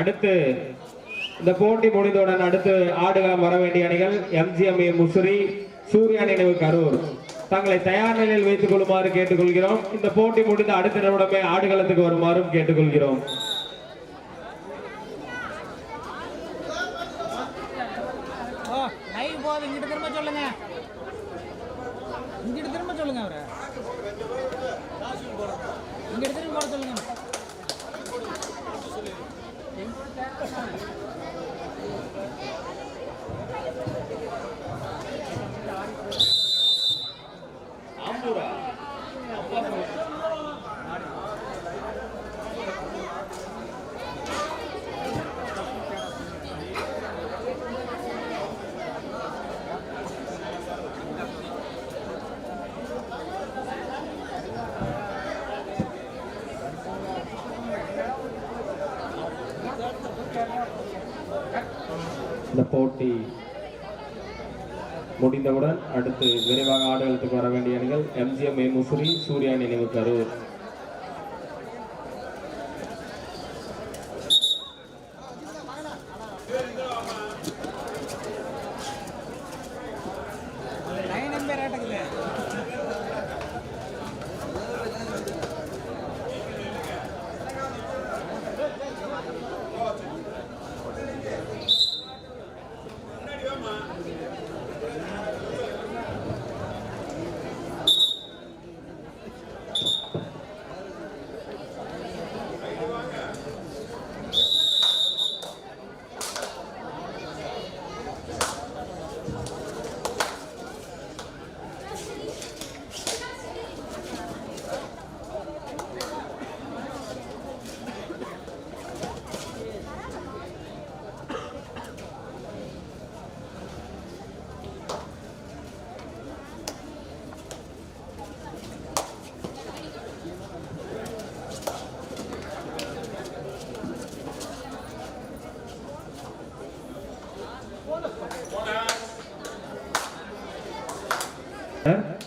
அடுத்து இந்த போட்டி முடிந்தவுடன் அடுத்து ஆடுகளம் வர வேண்டிய அணிகள் எம்ஜிஎம்ஏ முசிறி சூர்யா நினைவு கரூர். தங்களை தயார் நிலையில் வைத்துக் கொள்ளுமாறு கேட்டுக்கொள்கிறோம். இந்த போட்டி முடிந்த அடுத்த நிமிடமே ஆடுகளத்துக்கு வருமாறும் கேட்டுக்கொள்கிறோம். இந்த போட்டி முடிந்தவுடன் அடுத்து விரைவாக ஆடுகளத்துக்கு வர வேண்டிய அணிகள் எம்ஜிஎம்ஏ முசுரி சூர்யா நினைவு கரூர்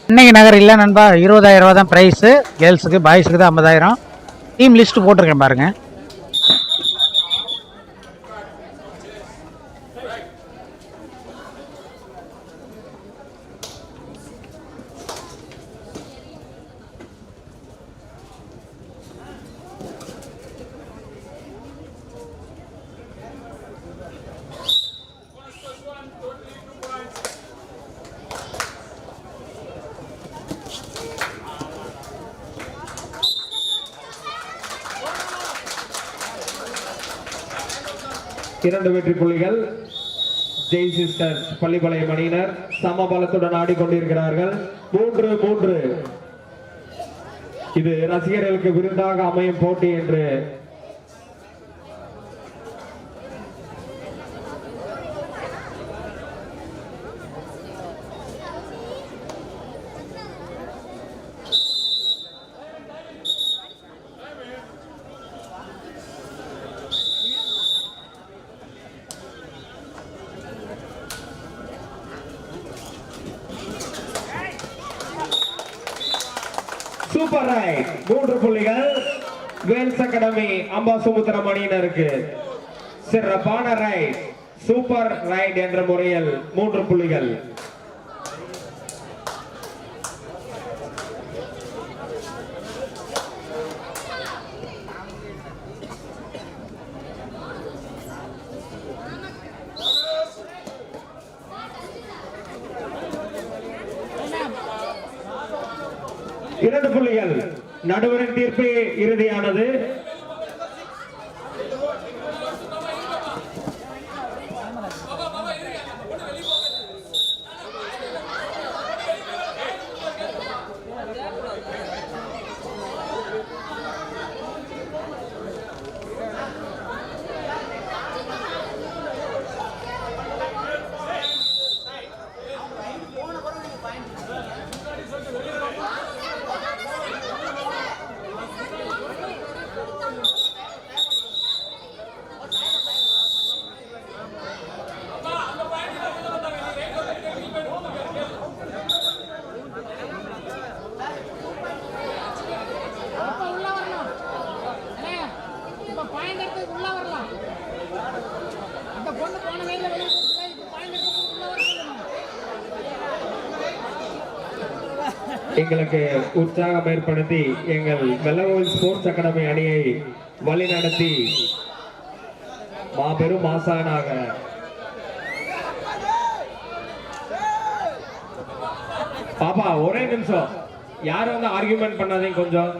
இன்னைக்கு நகர் இல்லை நண்பா. இருபதாயிரம் ரூபா தான் ப்ரைஸு கேர்ள்ஸுக்கு பாய்ஸுக்கு தான் ஐம்பதாயிரம். டீம் லிஸ்ட்டு போட்டிருக்கேன் பாருங்கள் இரண்டு வெற்றி புள்ளிகள் ஜெய் சிஸ்டர்ஸ் பள்ளிப்பாளையம் அணியினர் சமபலத்துடன் ஆடிக்கொண்டிருக்கிறார்கள். மூன்று மூன்று. இது ரசிகர்களுக்கு விருந்தாக அமையும் போட்டி என்று சூப்பர் ரைட் மூன்று புள்ளிகள் வேல்ஸ் அகாடமி அம்பாசுமுத்திரம் அணியினருக்கு சிறப்பான ரைட் சூப்பர் ரைட் என்ற முறையில் மூன்று புள்ளிகள். இரண்டு புள்ளிகள். நடுவரின் தீர்ப்பு இறுதியானது. எங்களுக்கு உற்சாகம் ஏற்படுத்தி எங்கள் வெள்ளகோவில் ஸ்போர்ட்ஸ் அகாடமி அணியை வழிநடத்தி மாபெரும் ஆசானாக பாப்பா ஒரே நிமிஷம். யாரும் வந்து ஆர்கியூமெண்ட் பண்ணாதீங்க கொஞ்சம்.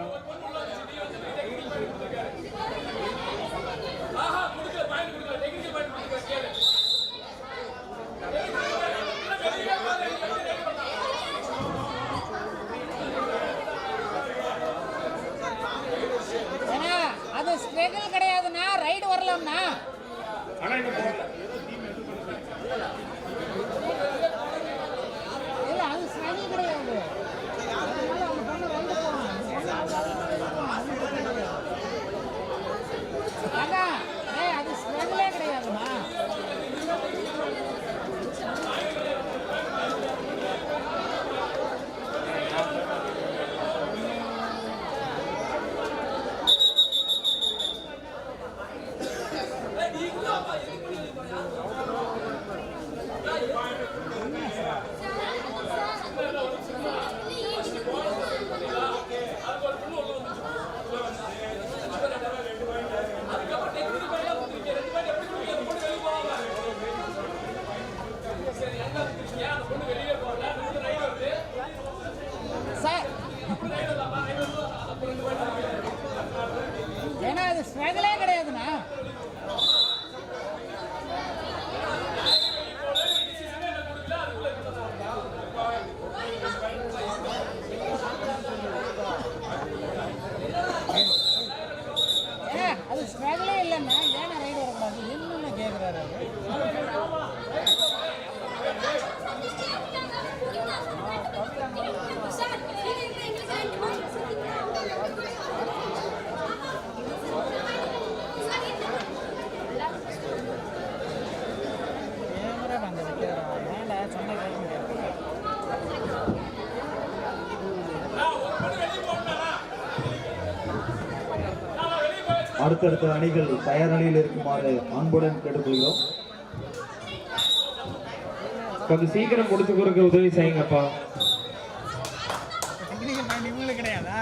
அடுத்தடுத்த அணிகள் தயார் நிலையில் இருக்குமாறு அன்புடன் கேட்டுக்கொள்கிறோம். கொஞ்சம் சீக்கிரம் கொடுத்து கொடுக்க உதவி செய்யுங்கப்பா டெக்னிக்கல் பாயிண்ட் இவங்களுக்கு கிடையாதா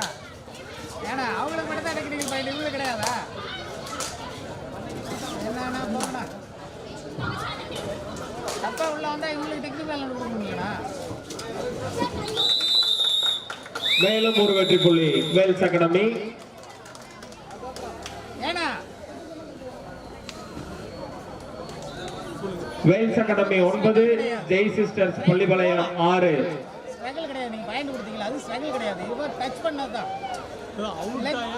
ஏன்னா அவங்களுக்கு மட்டும் தான் டெக்னிக்கல் பாயிண்ட் இவங்களுக்கு கிடையாதா என்னன்னா போங்கடா தப்பா உள்ள வந்தா இவங்களுக்கு டெக்னிக்கல் பாயிண்ட் கொடுக்க முடியுங்களா மேலும் ஒரு வெற்றி புள்ளி வேல்ஸ் அகாடமி ஏன்னா வேல்ஸ் அகாடமி ஒன்பது ஜெய் சிஸ்டர்ஸ் பள்ளிப்பாளையம் ஆறு. ஸ்ட்ரகிள் கிடையாது. நீங்க பாயிண்ட் கொடுத்தீங்களா? அது ஸ்ட்ரகிள் கிடையாது. இவன் டச் பண்ணதான்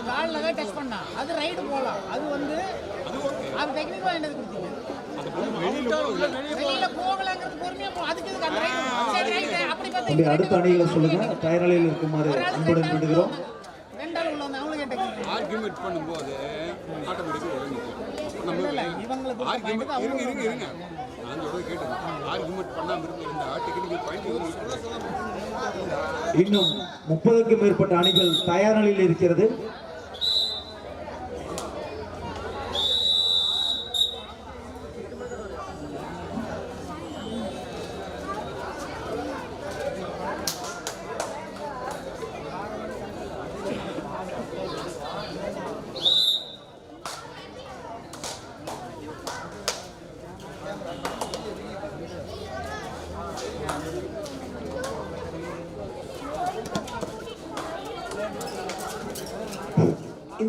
காலில் தான் டச் பண்ணா. அது ரைடு போகலாம் அது வந்து அது டெக்னிக் பாயிண்ட் கொடுத்தீங்க? வெளியில போகலங்கிறது பொறுமையா போ அதுக்கு இதுக்கு அந்த ரைடு அப்படி பார்த்தா அடுத்த அணிகளை சொல்லுங்க. தயார் நிலையில் இருக்குமாறு அன்புடன் உள்ள வந்து அவங்களுக்கு டெக்னிக் ஆர்குமெண்ட் பண்ணும்போது ஆட்டோமேட்டிக்காக இவங்களுக்கு ஆர்குமெண்ட் தான் இருங்க இருங்க இருங்க. இன்னும் முப்பதுக்கும் மேற்பட்ட அணிகள் தயார் நிலையில் இருக்கிறது.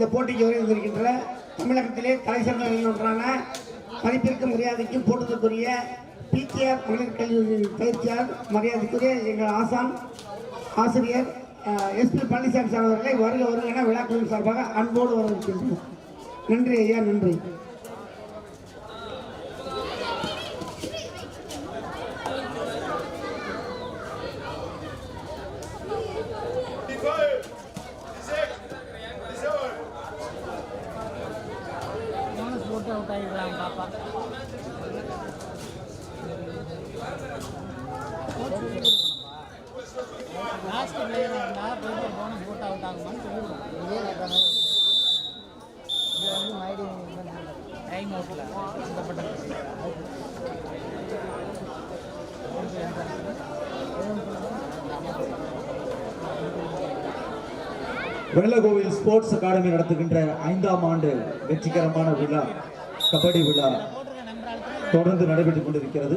இந்த போட்டிக்கு வருகின்ற தமிழகத்திலே தலைசிறந்த ஒன்றான மதிப்பிற்கு மரியாதைக்கும் போட்டுதற்குரிய பிகேஆர் மகளிர் கல்வியின் பயிற்சியாளர் மரியாதைக்குரிய எங்கள் ஆசான் ஆசிரியர் எஸ்பி பழனிசாமி சார் அவர்களை வருக வருக என விழாக்குழுவின் சார்பாக அன்போடு வரவேற்கின்றோம். நன்றி ஐயா நன்றி. வெள்ளகோவில் ஸ்போர்ட்ஸ் அகாடமி நடத்துகின்ற ஐந்தாம் ஆண்டு வெற்றிகரமான விழா கபடி விழா தொடர்ந்து நடைபெற்றுக் கொண்டிருக்கிறது.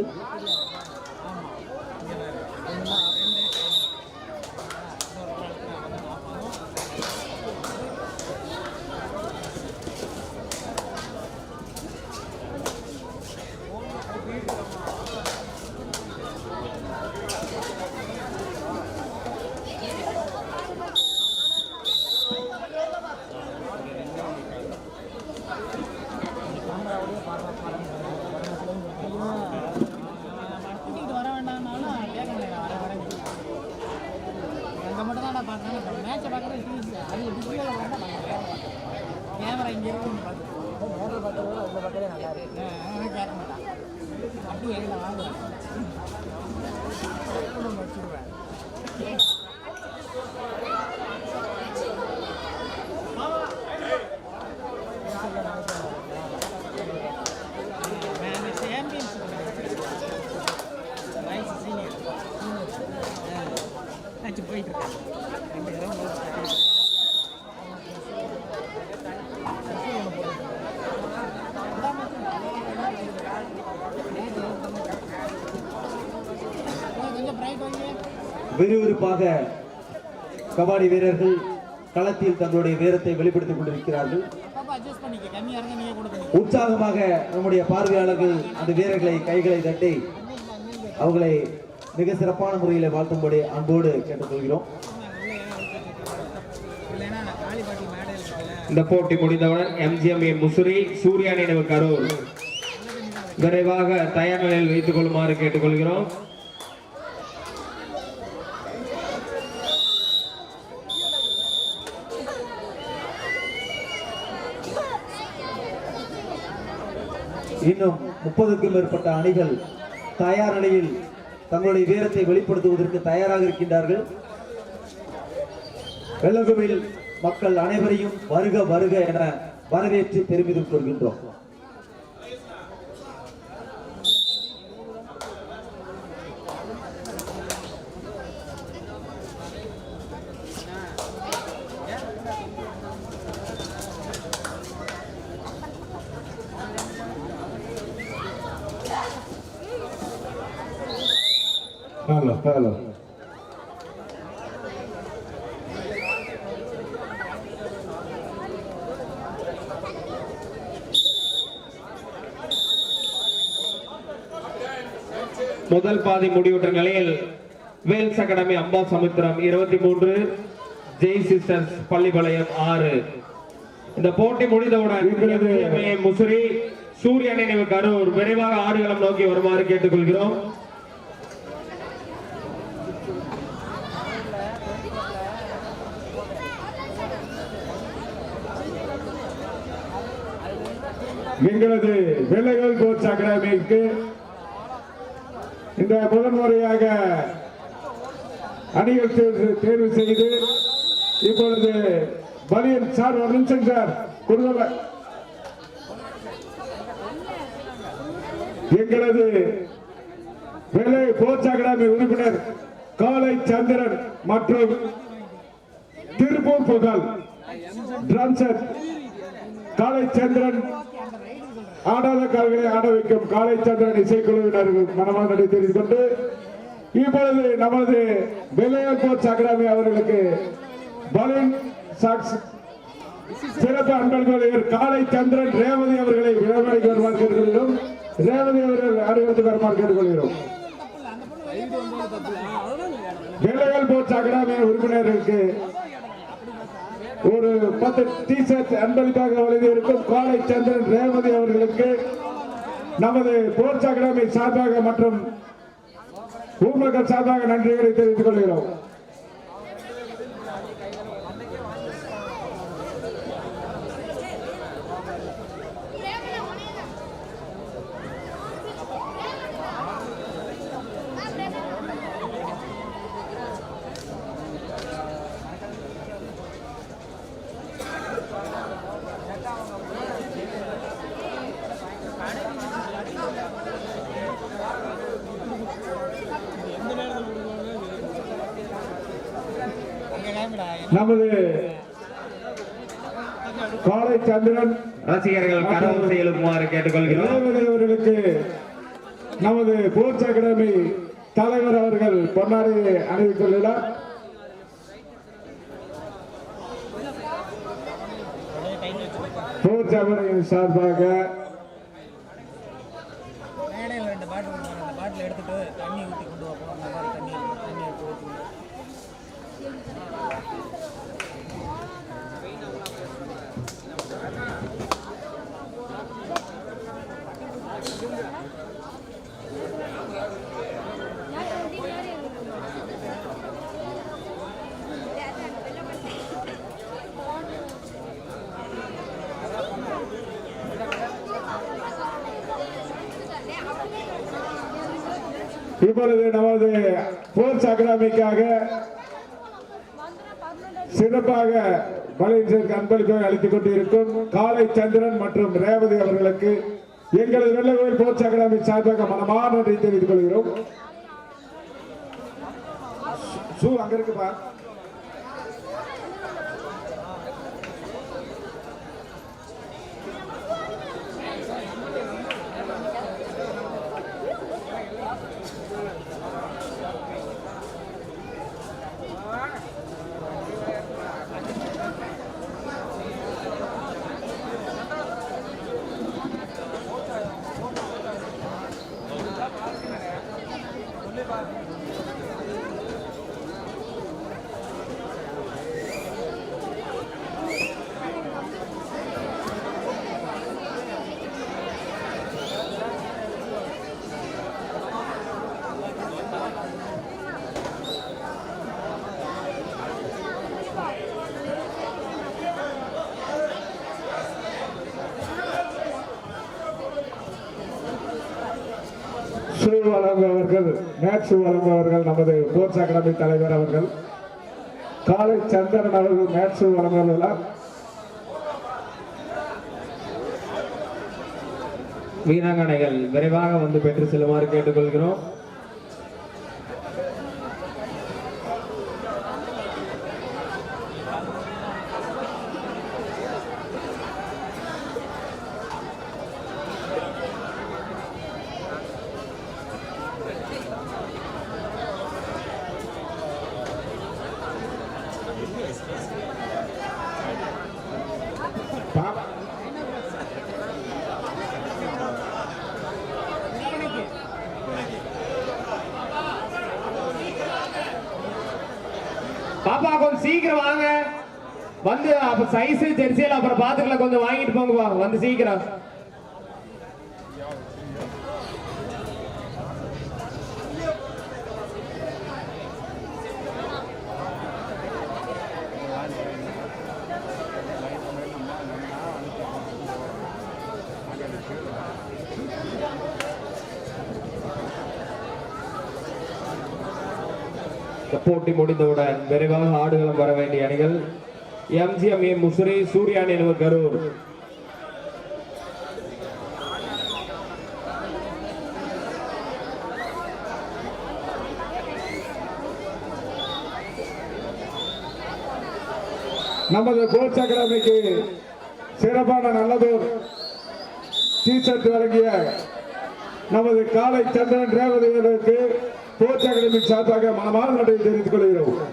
சிறப்பாக கபாடி வீரர்கள் களத்தில் தங்களுடைய வீரத்தை வெளிப்படுத்திக் கொண்டிருக்கிறார்கள். உற்சாகமாக நம்முடைய பார்வையாளர்கள் அந்த வீரர்களை கைகளை தட்டி அவர்களை மிக சிறப்பான முறையில் வாழ்த்தும்படி அன்போடு கேட்டுக்கொள்கிறோம். இந்த போட்டி முடிந்தவுடன் எம்ஜிஎம்ஏ முசுரி சூர்யா நினைவு கரூர் விரைவாக தயார் நிலையில் வைத்துக் கொள்ளுமாறு கேட்டுக்கொள்கிறோம். இன்னும் முப்பதுக்கும் மேற்பட்ட அணிகள் தயார் நிலையில் தங்களுடைய வீரத்தை வெளிப்படுத்துவதற்கு தயாராக இருக்கின்றார்கள். வெள்ளகோவில் மக்கள் அனைவரையும் வருக வருக என வரவேற்று பெருமிதம் கொள்கின்றோம். ஹலோ ஹலோ முதல் பாதி முடிவுற்ற நிலையில் வேல்ஸ் அகாடமி அம்பா சமுத்திரம் இருபத்தி மூன்று ஜெய் சிஸ்டர்ஸ் பள்ளிப்பாளையம் ஆறு. இந்த போட்டி முடிந்தவுடன் முசிறி சூரிய நினைவு கரூர் விரைவாக ஆடுகளம் நோக்கி வருமாறு கேட்டுக்கொள்கிறோம். எங்களது வெள்ளைகள் கோச் அகாடமிக்கு இந்த முதல் முறையாக அணிகள் தேர்வு- தேர்வு செய்து இப்பொழுது பலியன் சார் ஒரு நிமிஷம் சார் கொடுக்கல எங்களது வெள்ளை கோச் அகாடமி உறுப்பினர் காலை சந்திரன் மற்றும் திருப்பூர் புகழ் ட்ரம்சர் காலை சந்திரன் ஆடாத கால்களை ஆட வைக்கும் காலை சந்திரன் இசைக்குழுவினர்கள் மனமான தெரிந்து கொண்டு இப்பொழுது நமது வெள்ளையர் கோச் அகாடமி அவர்களுக்கு பலூன் சாக்ஸ் சிறப்பு அன்பர்கள் காலை சந்திரன் ரேவதி அவர்களை விளம்பரிக்கு வருமாறு கேட்டுக்கொள்கிறோம். ரேவதி அவர்கள் அறிவித்து வருமாறு கேட்டுக்கொள்கிறோம். வெள்ளையர் கோச் அகாடமி உறுப்பினர்களுக்கு ஒரு பத்து டி ஷர்ட் அன்பளிப்பாக வழங்கியிருக்கும் காலை சந்திரன் ரேவதி அவர்களுக்கு நமது போர்ட்ஸ் அகாடமி சார்பாக மற்றும் ஊமக்கள் சார்பாக நன்றிகளை தெரிவித்துக் கொள்கிறோம். நமது காளை சந்திரன் ரசிகர்கள் கரவசை எழுப்புமாறு கேட்டுக்கொள்கிறோம். அவர்களுக்கு நமது போர்ட்ஸ் அகாடமி தலைவர் அவர்கள் பொன்னாடி அணிவித்துள்ளார். போர்ட்ஸ் அகாடமி சார்பாக மேடையில் ரெண்டு பாட்டில் கொடுப்பாங்க அந்த பாட்டில் எடுத்துட்டு தண்ணி ஊற்றி கொண்டு வைப்போம் அந்த மாதிரி தண்ணி தண்ணி எடுத்து ஊற்றி இப்பொழுது நமது போர்ஸ் அகாடமிக்காக சிறப்பாக மலேசியருக்கு அன்பளிப்பை அளித்துக் கொண்டிருக்கும் காலை சந்திரன் மற்றும் ரேவதி அவர்களுக்கு எங்களது வெள்ளகோயில் போர்ட்ஸ் அகாடமி சார்பாக மனமான நன்றி தெரிவித்துக் கொள்கிறோம். சூ அங்க இருக்குப்பா. மேட்ச் வழங்குபவர்கள் நமது ஸ்போர்ட்ஸ் அகாடமி தலைவர் அவர்கள். காலை சந்திரன் அவர்கள் மேட்ச் ஷூ வீராங்கனைகள் விரைவாக வந்து பெற்று செல்லுமாறு கேட்டுக்கொள்கிறோம் பாப்பா கொஞ்சம் சீக்கிரம் வாங்க வந்து அப்ப ஜெர்சியில் அப்புறம் பாத்துக்கல கொஞ்சம் வாங்கிட்டு போங்க வாங்க வந்து சீக்கிரம். போட்டி முடிந்தவுடன் விரைவாக ஆடுகளம் வர வேண்டிய அணிகள் எம்ஜிஎம் ஏ முசிறி சூர்யா நினைவு கரூர். நமது போர்ட்ஸ் அகாடமிக்கு சிறப்பான நல்லதோர் டீஷர்ட் வழங்கிய நமது காலை சந்திரன் ரேவதி அவர்களுக்கு போர்ட்ஸ் அகாடமி சார்பாக மனமான நன்றி தெரிவித்துக் கொள்கிறோம்.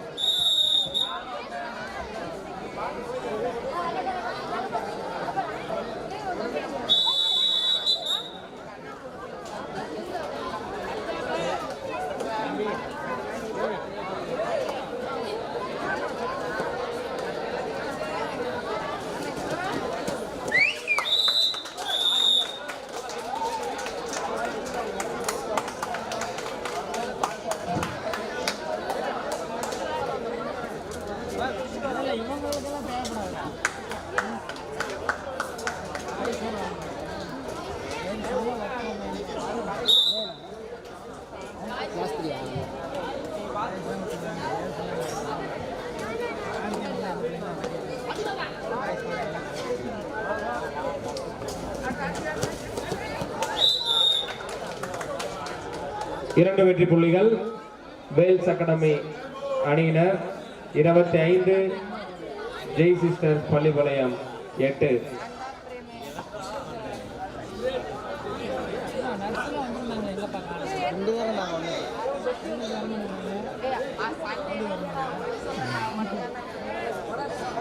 இரண்டு வெற்றி புள்ளிகள். வேல்ஸ் அகாடமி அணியினர். இருபத்தி ஐந்து ஜெய் சிஸ்டர் வளையம் எட்டு. நர்ஸில் வந்துருந்தாங்க எங்கள் பக்கம் ரெண்டு பேரும் நாங்கள்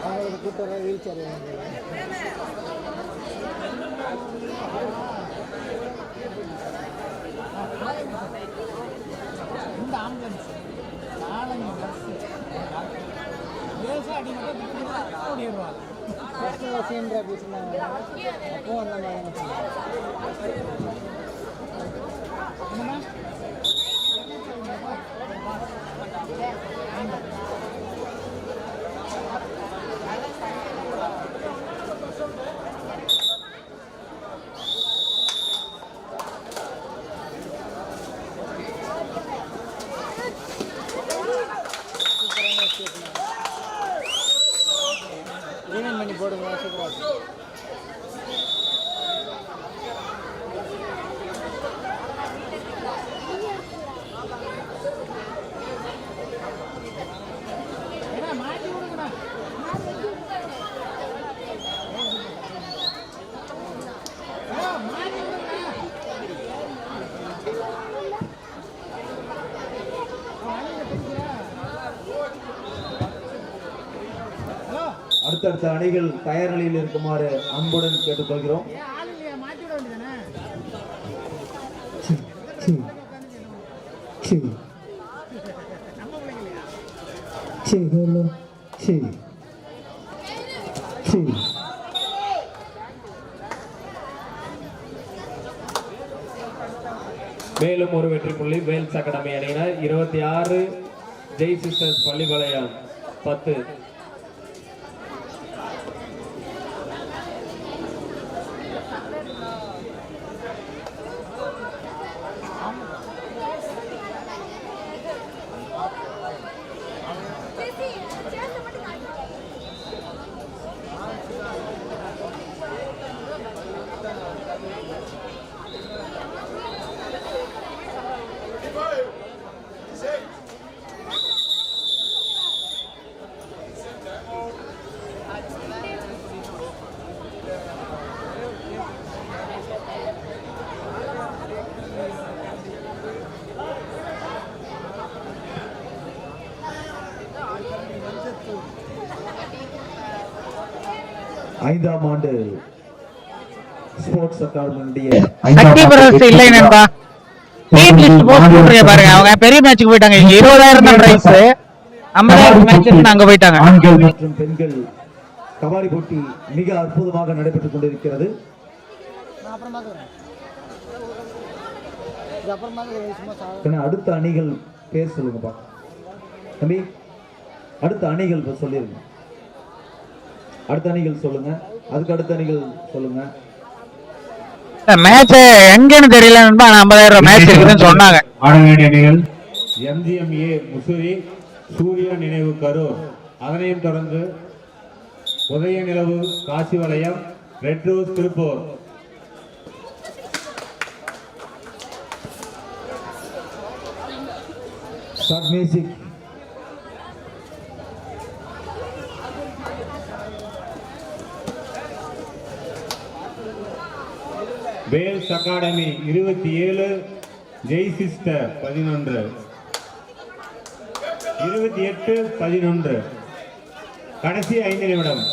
அவங்களுக்கு கூட்டு வர வீல் சேர் இந்த ஆம்புலன்ஸ் நாலஞ்சு பஸ் லேசாக அடி மட்டும் ஓடிடுவாங்க ஃபஸ்ட்டு வசேந்திரா பேசினாங்க அப்போ அந்த என்னம்மா? அடுத்தடுத்த அணிகள் தயார் நிலையில் இருக்குமாறு அன்புடன் கேட்டுக்கொள்கிறோம். மேலும் ஒரு வெற்றி புள்ளி வேல்ஸ் அகாடமி அணியினர் இருபத்தி ஆறு ஜெய் சிஸ்டர்ஸ் பள்ளிப்பாளையம் பத்து. ஐந்தாம் ஆண்டு ஸ்போர்ட்ஸ் அகாடமியுடைய சக்தி பிரதர்ஸ் இல்லை நண்பா டீம் லிஸ்ட் போஸ்ட் போட்டுருக்க பாருங்க. அவங்க பெரிய மேட்ச்சுக்கு போயிட்டாங்க. இங்க இருபதாயிரம் தான் பிரைஸ் ஐம்பதாயிரம் மேட்ச் அங்க போயிட்டாங்க. ஆண்கள் மற்றும் பெண்கள். கபாடி போட்டி மிக அற்புதமாக நடைபெற்றுக் கொண்டிருக்கிறது. அடுத்த அணிகள் பேர் சொல்லுங்கப்பா. தம்பி அடுத்த அணிகள் சொல்லிருங்க. அடுத்த அணிகள் சொல்லுங்க. அதுக்கு அடுத்த அணிகள் சொல்லுங்க. மேட்ச் எங்கன்னு தெரியல நண்பா. ஐம்பதாயிரம் மேட்ச் இருக்குதுன்னு சொன்னாங்க. ஆட வேண்டிய அணிகள்? எம்ஜிஎம்ஏ முசிறி சூர்யா நினைவு கரூர். அதனையும் தொடர்ந்து உதய நிலவு Kashi வலயம் red rose Tiruppur. Start music Vels academy இருபத்தி ஏழு ஜெய் சிஸ்டர் பதினொன்று. இருபத்தி எட்டு பதினொன்று. கடைசி ஐந்து நிமிடம்.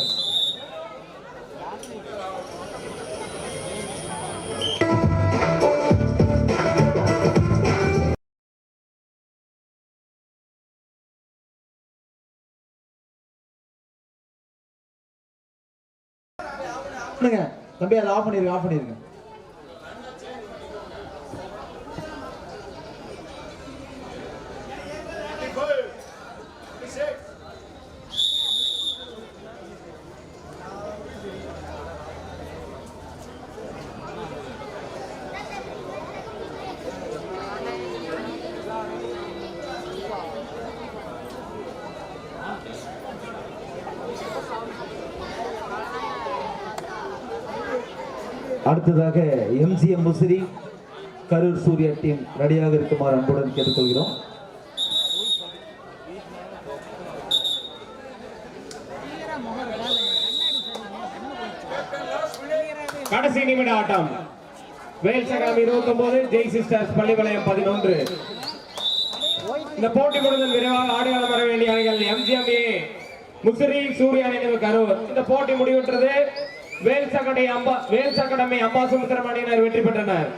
பண்ணுங்க தம்பி அதை ஆஃப் பண்ணிருங்க ஆஃப் பண்ணிருங்க. அடுத்ததாக எம்சிஎம் முசிறி கரூர் சூர்யா டீம் ரெடியாக இருக்குமாறு அன்புடன் கேட்டுக்கொள்கிறோம். கடைசி நிமிட ஆட்டம். வேல்சகாம் இருபத்தி ஒன்பது ஜெய் சிஸ்டர்ஸ் பள்ளிவளையம் பதினொன்று. இந்த போட்டி முடிந்தல் விரைவாக ஆடுகளம் வர வேண்டிய அணிகள் எம்ஜிஎம்ஏ முசிறி சூர்யா நினைவு கரூர். இந்த போட்டி முடிவுற்றது வேல் சகடை அம்பா வேல் சகடமை அம்பாசுமித்திரம் வெற்றி பெற்றனர்.